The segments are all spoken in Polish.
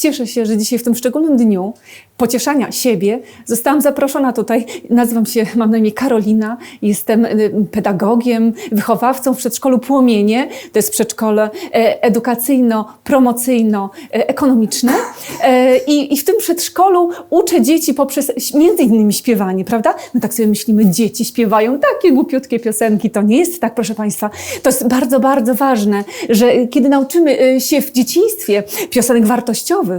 Cieszę się, że dzisiaj w tym szczególnym dniu pocieszania siebie zostałam zaproszona tutaj. Nazywam się, mam na imię Karolina, jestem y, pedagogiem, wychowawcą w przedszkolu Płomienie. To jest przedszkole e, edukacyjno-promocyjno-ekonomiczne. E, I, I w tym przedszkolu uczę dzieci poprzez między innymi śpiewanie, prawda? My tak sobie myślimy, dzieci śpiewają takie głupiutkie piosenki. To nie jest tak, proszę Państwa. To jest bardzo, bardzo ważne, że kiedy nauczymy y, się w dzieciństwie piosenek wartościowych,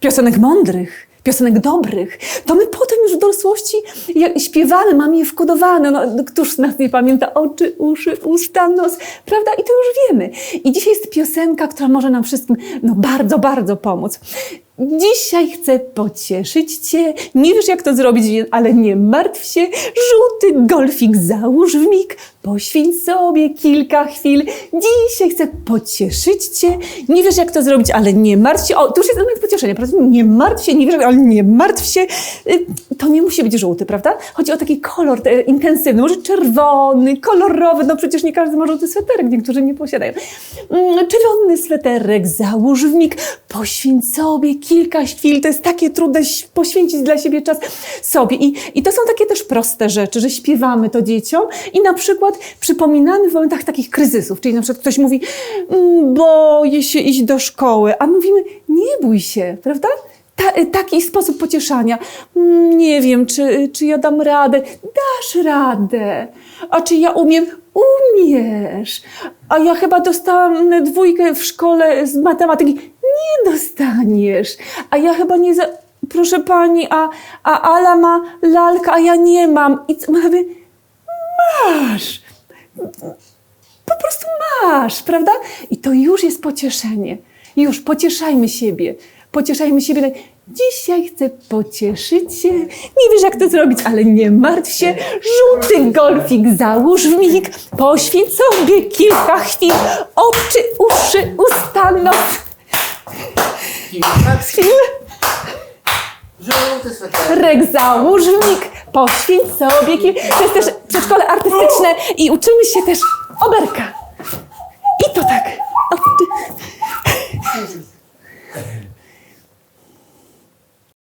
piosenek mądrych, piosenek dobrych, to my potem już w dorosłości śpiewamy, mamy je wkodowane. No, któż z nas nie pamięta oczy, uszy, usta, nos, prawda? I to już wiemy. I dzisiaj jest piosenka, która może nam wszystkim no, bardzo, bardzo pomóc. Dzisiaj chcę pocieszyć Cię. Nie wiesz, jak to zrobić, ale nie martw się. Żółty golfik załóż w mig. Poświęć sobie kilka chwil. Dzisiaj chcę pocieszyć Cię. Nie wiesz, jak to zrobić, ale nie martw się. O, to już jest element pocieszenia, prawda? Nie martw się, nie wiesz, ale nie martw się. Y, To nie musi być żółty, prawda? Chodzi o taki kolor intensywny, może czerwony, kolorowy. No przecież nie każdy ma żółty sweterek, niektórzy nie posiadają. Mm, Czerwony sweterek załóż w mig. Poświęć sobie kilka chwil. To jest takie trudne poświęcić dla siebie czas sobie. I, I to są takie też proste rzeczy, że śpiewamy to dzieciom i na przykład przypominamy w momentach takich kryzysów. Czyli na przykład ktoś mówi, "Mm, boję się iść do szkoły, a mówimy, nie bój się, prawda? Ta, taki sposób pocieszania. "Mm, Nie wiem, czy, czy ja dam radę. Dasz radę. A czy ja umiem? Umiesz. A ja chyba dostałam dwójkę w szkole z matematyki. Nie dostaniesz. A ja chyba nie za... Proszę pani, a, a Ala ma lalkę, a ja nie mam. I co? Mówię, masz. Po prostu masz, prawda? I to już jest pocieszenie. Już pocieszajmy siebie. Pocieszajmy siebie. Dzisiaj chcę pocieszyć się. Nie wiesz, jak to zrobić, ale nie martw się. Żółty golfik załóż w mig. Poświęć sobie kilka chwil. Oczy, uszy, usta, nos. Chwil. Żółty sweter. Rek załóż w mig. Poświęć sobie. To jest też przedszkole artystyczne i uczymy się też oberka.